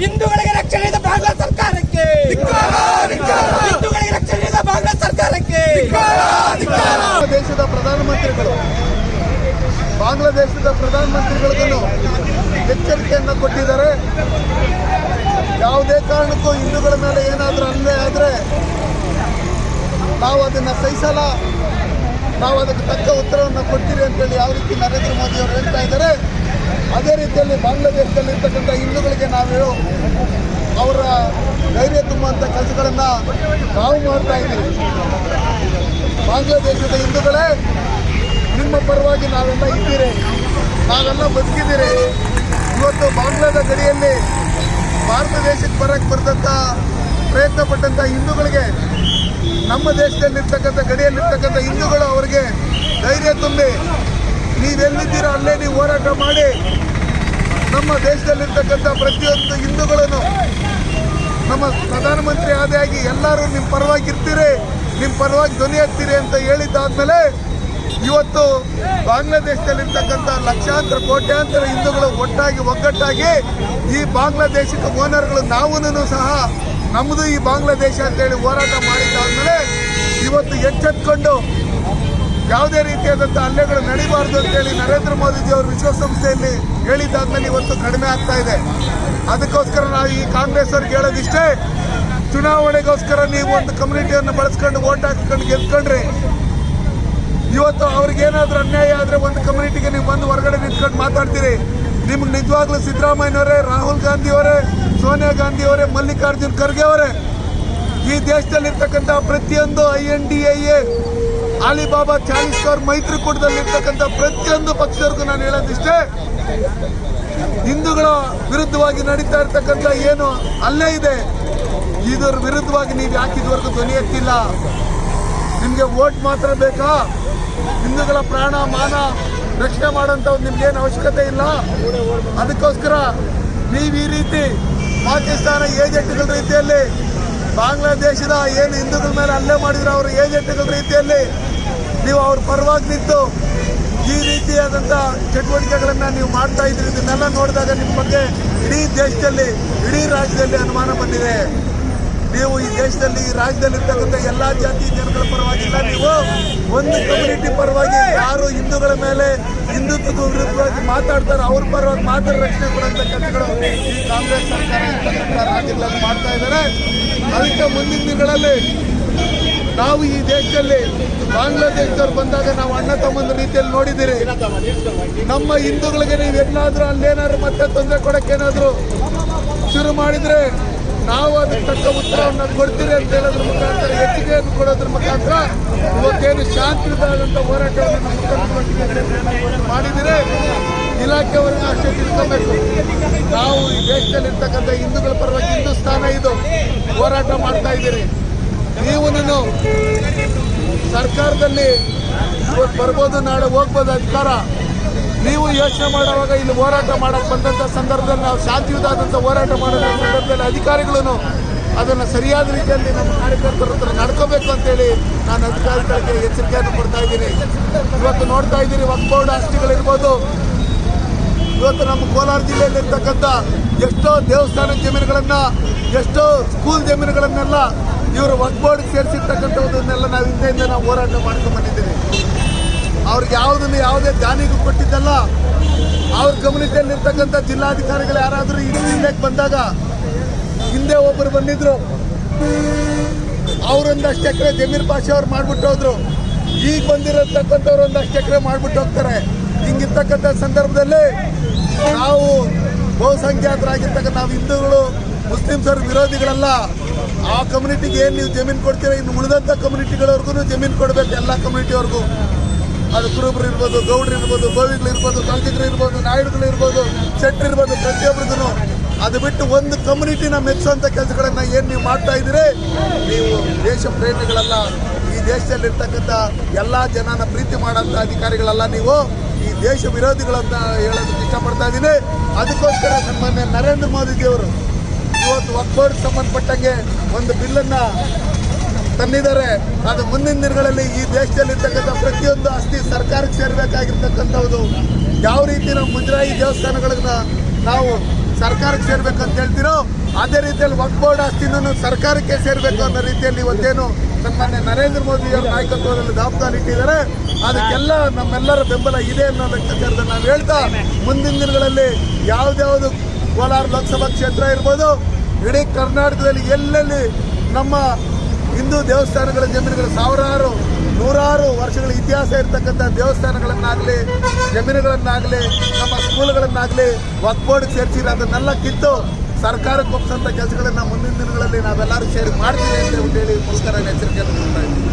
ಹಿಂದೂಗಳಿಗೆ ರಕ್ಷಣೆ ಇದೆ ಬಾಂಗ್ಲಾ ಸರ್ಕಾರಕ್ಕೆ. ಹಿಂದೂಗಳಿಗೆ ರಕ್ಷಣೆ ಇದೆ ಬಾಂಗ್ಲಾ ಸರ್ಕಾರಕ್ಕೆ. ದೇಶದ ಪ್ರಧಾನಮಂತ್ರಿಗಳು, ಬಾಂಗ್ಲಾದೇಶದ ಪ್ರಧಾನಮಂತ್ರಿಗಳಿಗೂ ಎಚ್ಚರಿಕೆಯನ್ನು ಕೊಟ್ಟಿದ್ದಾರೆ. ಯಾವುದೇ ಕಾರಣಕ್ಕೂ ಹಿಂದೂಗಳ ಮೇಲೆ ಏನಾದರೂ ಅನ್ವಯ ಆದರೆ ನಾವು ಅದನ್ನು ಸಹಿಸಲ್ಲ. ನಾವು ಅದಕ್ಕೆ ತಕ್ಕ ಉತ್ತರವನ್ನು ಕೊಡ್ತೀರಿ ಅಂತೇಳಿ ಯಾವ ರೀತಿ ನರೇಂದ್ರ ಮೋದಿ ಅವರು ಹೇಳ್ತಾ ಇದ್ದಾರೆ. ಅದೇ ರೀತಿಯಲ್ಲಿ ಬಾಂಗ್ಲಾದೇಶದಲ್ಲಿ ಇರ್ತಕ್ಕಂಥ ಹಿಂದೂಗಳಿಗೆ ನಾವು ಅವರ ಧೈರ್ಯ ತುಂಬುವಂಥ ಕೆಲಸಗಳನ್ನು ನಾವು ಮಾಡ್ತಾ ಇದ್ದೀವಿ. ಬಾಂಗ್ಲಾದೇಶದ ಹಿಂದೂಗಳೇ, ನಿಮ್ಮ ಪರವಾಗಿ ನಾವೆಲ್ಲ ಇದ್ದೀರಿ. ನಾವೆಲ್ಲ ಬದುಕಿದ್ದೀರಿ. ಇವತ್ತು ಬಾಂಗ್ಲಾದ ಗಡಿಯಲ್ಲಿ ಭಾರತ ದೇಶಕ್ಕೆ ಬರೋಕ್ಕೆ ಬರ್ತಂಥ ಪ್ರಯತ್ನ ಪಟ್ಟಂಥ ಹಿಂದೂಗಳಿಗೆ ನಮ್ಮ ದೇಶದಲ್ಲಿರ್ತಕ್ಕಂಥ, ಗಡಿಯಲ್ಲಿರ್ತಕ್ಕಂಥ ಹಿಂದೂಗಳು ಅವರಿಗೆ ಧೈರ್ಯ ತುಂಬಿ, ನೀವೆಲ್ಲಿದ್ದೀರೋ ಅಲ್ಲೇ ನೀವು ಹೋರಾಟ ಮಾಡಿ. ನಮ್ಮ ದೇಶದಲ್ಲಿರ್ತಕ್ಕಂಥ ಪ್ರತಿಯೊಂದು ಹಿಂದೂಗಳನ್ನು ನಮ್ಮ ಪ್ರಧಾನಮಂತ್ರಿ ಆದಿಯಾಗಿ ಎಲ್ಲರೂ ನಿಮ್ಮ ಪರವಾಗಿ ಇರ್ತೀರಿ, ನಿಮ್ಮ ಪರವಾಗಿ ಧ್ವನಿ ಎತ್ತೀರಿ ಅಂತ ಹೇಳಿದ್ದಾದ್ಮೇಲೆ ಇವತ್ತು ಬಾಂಗ್ಲಾದೇಶದಲ್ಲಿರ್ತಕ್ಕಂಥ ಲಕ್ಷಾಂತರ, ಕೋಟ್ಯಾಂತರ ಹಿಂದೂಗಳು ಒಟ್ಟಾಗಿ, ಒಗ್ಗಟ್ಟಾಗಿ ಈ ಬಾಂಗ್ಲಾದೇಶಕ್ಕೆ ಓನರ್ಗಳು ನಾವೂ ಸಹ ನಮ್ಮದು ಈ ಬಾಂಗ್ಲಾದೇಶ ಅಂತೇಳಿ ಹೋರಾಟ ಮಾಡಿದ್ದಾದ್ಮೇಲೆ ಇವತ್ತು ಎಚ್ಚೆತ್ಕೊಂಡು ಯಾವುದೇ ರೀತಿಯಾದಂಥ ಹಲ್ಲೆಗಳು ನಡೀಬಾರ್ದು ಅಂತೇಳಿ ನರೇಂದ್ರ ಮೋದಿಜಿ ಅವರು ವಿಶ್ವಸಂಸ್ಥೆಯಲ್ಲಿ ಹೇಳಿದ್ದಾದ್ಮೇಲೆ ಇವತ್ತು ಕಡಿಮೆ ಆಗ್ತಾ ಇದೆ. ಅದಕ್ಕೋಸ್ಕರ ನಾವು ಈ ಕಾಂಗ್ರೆಸ್ ಅವ್ರಿಗೆ ಹೇಳೋದಿಷ್ಟೇ, ಚುನಾವಣೆಗೋಸ್ಕರ ನೀವು ಒಂದು ಕಮ್ಯುನಿಟಿಯನ್ನು ಬಳಸ್ಕೊಂಡು ಓಟ್ ಹಾಕ್ಕೊಂಡು ಗೆದ್ಕೊಂಡ್ರಿ ಇವತ್ತು ಅವ್ರಿಗೇನಾದ್ರೂ ಅನ್ಯಾಯ ಆದರೆ ಒಂದು ಕಮ್ಯುನಿಟಿಗೆ ನೀವು ಬಂದು ಹೊರಗಡೆ ನಿಂತ್ಕೊಂಡು ಮಾತಾಡ್ತೀರಿ. ನಿಮ್ಗೆ ನಿಜವಾಗ್ಲೂ ಸಿದ್ದರಾಮಯ್ಯನವರೇ, ರಾಹುಲ್ ಗಾಂಧಿ ಅವರೇ ಸೋನಿಯಾ ಗಾಂಧಿ ಅವರೇ, ಮಲ್ಲಿಕಾರ್ಜುನ್ ಖರ್ಗೆ ಅವರೇ, ಈ ದೇಶದಲ್ಲಿರ್ತಕ್ಕಂಥ ಪ್ರತಿಯೊಂದು I N D I A, Alibaba Chalisa ಮೈತ್ರಿಕೂಟದಲ್ಲಿರ್ತಕ್ಕಂಥ ಪ್ರತಿಯೊಂದು ಪಕ್ಷದವರೆಗೂ ನಾನು ಹೇಳೋದಿಷ್ಟೇ, ಹಿಂದೂಗಳ ವಿರುದ್ಧವಾಗಿ ನಡೀತಾ ಇರ್ತಕ್ಕಂಥ ಏನು ಅಲ್ಲೇ ಇದೆ, ಇದರ ವಿರುದ್ಧವಾಗಿ ನೀವು ಯಾಕೆ ಇದುವರೆಗೂ ಧ್ವನಿ ಎತ್ತಿಲ್ಲ. ನಿಮಗೆ ವೋಟ್ ಮಾತ್ರ ಬೇಕಾ? ಹಿಂದೂಗಳ ಪ್ರಾಣ, ಮಾನ ರಕ್ಷಣೆ ಮಾಡೋಂಥ ನಿಮ್ಗೇನು ಅವಶ್ಯಕತೆ ಇಲ್ಲ? ಅದಕ್ಕೋಸ್ಕರ ನೀವು ಈ ರೀತಿ ಪಾಕಿಸ್ತಾನ ಏಜೆಂಟ್ಗಳ ರೀತಿಯಲ್ಲಿ, ಬಾಂಗ್ಲಾದೇಶದ ಏನು ಹಿಂದೂಗಳ ಮೇಲೆ ಹಲ್ಲೆ ಮಾಡಿದ್ರು ಅವರು ಏಜೆಂಟ್ಗಳ ರೀತಿಯಲ್ಲಿ, ನೀವು ಅವ್ರ ಪರವಾಗಿ ನಿಂತು ಈ ರೀತಿಯಾದಂಥ ಚಟುವಟಿಕೆಗಳನ್ನು ನೀವು ಮಾಡ್ತಾ ಇದ್ರಿ ಇದನ್ನೆಲ್ಲ ನೋಡಿದಾಗ ನಿಮ್ಮ ಬಗ್ಗೆ ಇಡೀ ದೇಶದಲ್ಲಿ, ಇಡೀ ರಾಜ್ಯದಲ್ಲಿ ಅನುಮಾನ ಬಂದಿದೆ. ನೀವು ಈ ದೇಶದಲ್ಲಿ, ಈ ರಾಜ್ಯದಲ್ಲಿ ಇರ್ತಕ್ಕಂಥ ಎಲ್ಲಾ ಜಾತಿ ಜನಗಳ ಪರವಾಗಿಲ್ಲ ನೀವು ಒಂದು ಕಮ್ಯುನಿಟಿ ಪರವಾಗಿ ಯಾರು ಹಿಂದೂಗಳ ಮೇಲೆ ಹಿಂದುತ್ವದ ವಿರುದ್ಧವಾಗಿ ಮಾತಾಡ್ತಾರೋ ಅವ್ರ ಪರವಾಗಿ ಮಾತ್ರ ರಕ್ಷಣೆ ಕೊಡುವಂಥ ಕೆಲಸಗಳು ಈ ಕಾಂಗ್ರೆಸ್ ಸರ್ಕಾರ ಇರ್ತಕ್ಕಂಥ ರಾಜ್ಯಗಳಲ್ಲಿ ಮಾಡ್ತಾ ಇದ್ದಾರೆ. ಅದಕ್ಕೆ ಮುಂದಿನ ದಿನಗಳಲ್ಲಿ ನಾವು ಈ ದೇಶದಲ್ಲಿ ಬಾಂಗ್ಲಾದೇಶದವ್ರು ಬಂದಾಗ ನಾವು ಅಣ್ಣ ತಮ್ಮನ ರೀತಿಯಲ್ಲಿ ನೋಡಿದ್ದೀರಿ. ನಮ್ಮ ಹಿಂದೂಗಳಿಗೆ ನೀವು ಎಲ್ಲಾದರೂ ಅಲ್ಲೇನಾದ್ರು ಮತ್ತೆ ತೊಂದರೆ ಕೊಡಕ್ಕೇನಾದ್ರು ಶುರು ಮಾಡಿದ್ರೆ ನಾವು ಅದಕ್ಕೆ ತಕ್ಕ ಉತ್ತರವನ್ನು ಕೊಡ್ತೀರಿ ಅಂತ ಹೇಳೋದ್ರ ಮುಖಾಂತರ ಹೆಚ್ಚಿಗೆಯನ್ನು ಕೊಡೋದ್ರ ಮುಖಾಂತರ ಇವತ್ತೇನು ಶಾಂತಿಯುತವಾದಂಥ ಹೋರಾಟವನ್ನು ನಮ್ಮ ಮಾಡಿದರೆ ಇಲಾಖೆಯವರನ್ನು ಅಷ್ಟೇ ತಿಳ್ಕೊಬೇಕು. ನಾವು ಈ ದೇಶದಲ್ಲಿ ಇರ್ತಕ್ಕಂಥ ಹಿಂದೂಗಳ ಪರವಾಗಿ ಹಿಂದೂಸ್ತಾನ ಇದು. ಹೋರಾಟ ಮಾಡ್ತಾ ಇದ್ದೀರಿ. ನೀವು ಸರ್ಕಾರದಲ್ಲಿ ಇವತ್ತು ಬರ್ಬೋದು, ನಾಳೆ ಹೋಗ್ಬೋದು ಅಧಿಕಾರ. ನೀವು ಯೋಚನೆ ಮಾಡುವಾಗ ಇಲ್ಲಿ ಹೋರಾಟ ಮಾಡಕ್ಕೆ ಬಂದಂಥ ಸಂದರ್ಭದಲ್ಲಿ ನಾವು ಶಾಂತಿಯುತವಾದಂಥ ಹೋರಾಟ ಮಾಡಿದ ಸಂದರ್ಭದಲ್ಲಿ ಅಧಿಕಾರಿಗಳನ್ನು ಅದನ್ನು ಸರಿಯಾದ ರೀತಿಯಲ್ಲಿ ನಮ್ಮ ಕಾರ್ಯಕರ್ತರ ಹತ್ರ ನಡ್ಕೋಬೇಕು ಅಂತೇಳಿ ನಾನು ಅಧಿಕಾರಿಗಳಿಗೆ ಎಚ್ಚರಿಕೆಯನ್ನು ಕೊಡ್ತಾ ಇದ್ದೀನಿ. ಇವತ್ತು ನೋಡ್ತಾ ಇದ್ದೀರಿ ಬೋರ್ಡ್ ಆಸ್ತಿಗಳಿರ್ಬೋದು ಇವತ್ತು ನಮ್ಮ ಕೋಲಾರ ಜಿಲ್ಲೆಯಲ್ಲಿ ಇರ್ತಕ್ಕಂಥ ಎಷ್ಟೋ ದೇವಸ್ಥಾನ ಜಮೀನುಗಳನ್ನ, ಎಷ್ಟೋ ಸ್ಕೂಲ್ ಜಮೀನುಗಳನ್ನೆಲ್ಲ ಇವರು ವಕ್ ಬೋರ್ಡ್ ಸೇರಿಸಿರ್ತಕ್ಕಂಥದ್ದನ್ನೆಲ್ಲ ನಾವು ಹಿಂದೆಯಿಂದ ನಾವು ಹೋರಾಟ ಮಾಡ್ಕೊಂಡು ಬಂದಿದ್ದೀವಿ ಅವ್ರಿಗೆ ಯಾವುದನ್ನು ಯಾವುದೇ ದಾನಿಗೂ ಕೊಟ್ಟಿದ್ದಲ್ಲ, ಅವ್ರ ಕಮ್ಯುನಿಟಿಯಲ್ಲಿ ಇರ್ತಕ್ಕಂಥ ಜಿಲ್ಲಾಧಿಕಾರಿಗಳು ಯಾರಾದರೂ ಜಿಲ್ಲೆಗೆ ಬಂದಾಗ ಹಿಂದೆ ಒಬ್ಬರು ಬಂದಿದ್ರು. ಅವರೊಂದಷ್ಟು ಎಕರೆ ಜಮೀರ್ ಪಾಷೆ ಅವ್ರು ಮಾಡ್ಬಿಟ್ಟು ಹೋದ್ರು. ಈಗ ಬಂದಿರತಕ್ಕಂಥವ್ರು ಒಂದಷ್ಟು ಎಕರೆ ಮಾಡ್ಬಿಟ್ಟು ಹೋಗ್ತಾರೆ. ಹಿಂಗಿರ್ತಕ್ಕಂಥ ಸಂದರ್ಭದಲ್ಲಿ ನಾವು ಬಹುಸಂಖ್ಯಾತರಾಗಿರ್ತಕ್ಕಂಥ ನಾವು ಹಿಂದೂಗಳು, ಮುಸ್ಲಿಮ್ಸರ, ವಿರೋಧಿಗಳಲ್ಲ. ಆ ಕಮ್ಯುನಿಟಿಗೆ ಏನು ನೀವು ಜಮೀನು ಕೊಡ್ತೀರಾ? ಇನ್ನು ಉಳಿದಂಥ ಕಮ್ಯುನಿಟಿಗಳವ್ರಿಗೂ ಜಮೀನು ಕೊಡಬೇಕು, ಎಲ್ಲ ಕಮ್ಯುನಿಟಿಯವ್ರಿಗೂ ಅದು ಕುರುಬರು ಇರ್ಬೋದು, ಗೌಡ್ರು ಇರ್ಬೋದು, ಗೋವಿಗಳು ಇರ್ಬೋದು ಕಲ್ತಿದ್ರು ಇರ್ಬೋದು, ನಾಯ್ಡುಗಳು ಇರ್ಬೋದು, ಶೆಟ್ರು ಇರ್ಬೋದು ಪ್ರತಿಯೊಬ್ಬರಿಗೂ ಅದು ಬಿಟ್ಟು ಒಂದು ಕಮ್ಯುನಿಟಿನ ಮೆಚ್ಚುವಂಥ ಕೆಲಸಗಳನ್ನ ಏನು ನೀವು ಮಾಡ್ತಾ ಇದ್ದೀರಿ? ನೀವು ದೇಶ ಪ್ರೇಮಿಗಳಲ್ಲ, ಈ ದೇಶದಲ್ಲಿರ್ತಕ್ಕಂಥ ಎಲ್ಲ ಜನನ ಪ್ರೀತಿ ಮಾಡೋಂಥ ಅಧಿಕಾರಿಗಳಲ್ಲ ನೀವು. ಈ ದೇಶ ವಿರೋಧಿಗಳಂತ ಹೇಳೋದಕ್ಕೆ ಇಷ್ಟಪಡ್ತಾ ಇದ್ದೀನಿ. ಅದಕ್ಕೋಸ್ಕರ ಸನ್ಮಾನ್ಯ ನರೇಂದ್ರ ಮೋದಿಜಿಯವರು, ಇವತ್ತು ಒಕ್ಕೋರ್ಗೆ ಸಂಬಂಧಪಟ್ಟಂಗೆ ಒಂದು ಬಿಲ್ಲನ್ನು ತಂದಿದ್ದಾರೆ. ಅದು ಮುಂದಿನ ದಿನಗಳಲ್ಲಿ ಈ ದೇಶದಲ್ಲಿರ್ತಕ್ಕಂಥ ಪ್ರತಿಯೊಂದು ಆಸ್ತಿ ಸರ್ಕಾರಕ್ಕೆ ಸೇರ್ಬೇಕಾಗಿರ್ತಕ್ಕಂಥವ್ದು. ಯಾವ ರೀತಿ ನಾವು ಮುಜರಾಯಿ ದೇವಸ್ಥಾನಗಳನ್ನ ನಾವು ಸರ್ಕಾರಕ್ಕೆ ಸೇರ್ಬೇಕಂತ ಹೇಳ್ತೀರೋ, ಅದೇ ರೀತಿಯಲ್ಲಿ ವಕ್ ಬೋರ್ಡ್ ಆಸ್ತಿನೂ ಸರ್ಕಾರಕ್ಕೆ ಸೇರ್ಬೇಕು ಅನ್ನೋ ರೀತಿಯಲ್ಲಿ ಇವತ್ತೇನು ಸನ್ಮಾನ್ಯ ನರೇಂದ್ರ ಮೋದಿ ಅವರ ನಾಯಕತ್ವದಲ್ಲಿ ಜವಾಬ್ದಾರಿ ಇಟ್ಟಿದ್ದಾರೆ. ಅದಕ್ಕೆಲ್ಲ ನಮ್ಮೆಲ್ಲರ ಬೆಂಬಲ ಇದೆ ಅನ್ನೋ ಲೆಕ್ಕಾಚಾರದ ನಾವು ಹೇಳ್ತಾ, ಮುಂದಿನ ದಿನಗಳಲ್ಲಿ ಯಾವ್ದ್ಯಾವುದು ಕೋಲಾರ ಲೋಕಸಭಾ ಕ್ಷೇತ್ರ ಇರ್ಬೋದು, ಇಡೀ ಕರ್ನಾಟಕದಲ್ಲಿ ಎಲ್ಲೆಲ್ಲಿ ನಮ್ಮ ಹಿಂದೂ ದೇವಸ್ಥಾನಗಳ ಜಮೀನುಗಳು ಸಾವಿರಾರು, ನೂರಾರು ವರ್ಷಗಳ ಇತಿಹಾಸ ಇರತಕ್ಕಂಥ ದೇವಸ್ಥಾನಗಳನ್ನಾಗಲಿ, ಜಮೀನುಗಳನ್ನಾಗಲಿ, ನಮ್ಮ ಸ್ಕೂಲ್ಗಳನ್ನಾಗಲಿ ವಕ್ಬೋರ್ಡ್ ಬೋರ್ಡ್ ಸೇರಿಸಿದ್ರೆ ಅದನ್ನೆಲ್ಲ ಕಿತ್ತು ಸರ್ಕಾರಕ್ಕೆ ಒಪ್ಪಿಸಂಥ ಕೆಲಸಗಳನ್ನು ಮುಂದಿನ ದಿನಗಳಲ್ಲಿ ನಾವೆಲ್ಲರೂ ಸೇರಿ ಮಾಡ್ತೀವಿ ಅಂತ ಹೇಳಿ ಮುಸ್ಕರ ಎಚ್ಚರಿಕೆಯನ್ನು ಕೊಡ್ತಾ ಇದ್ದೀವಿ.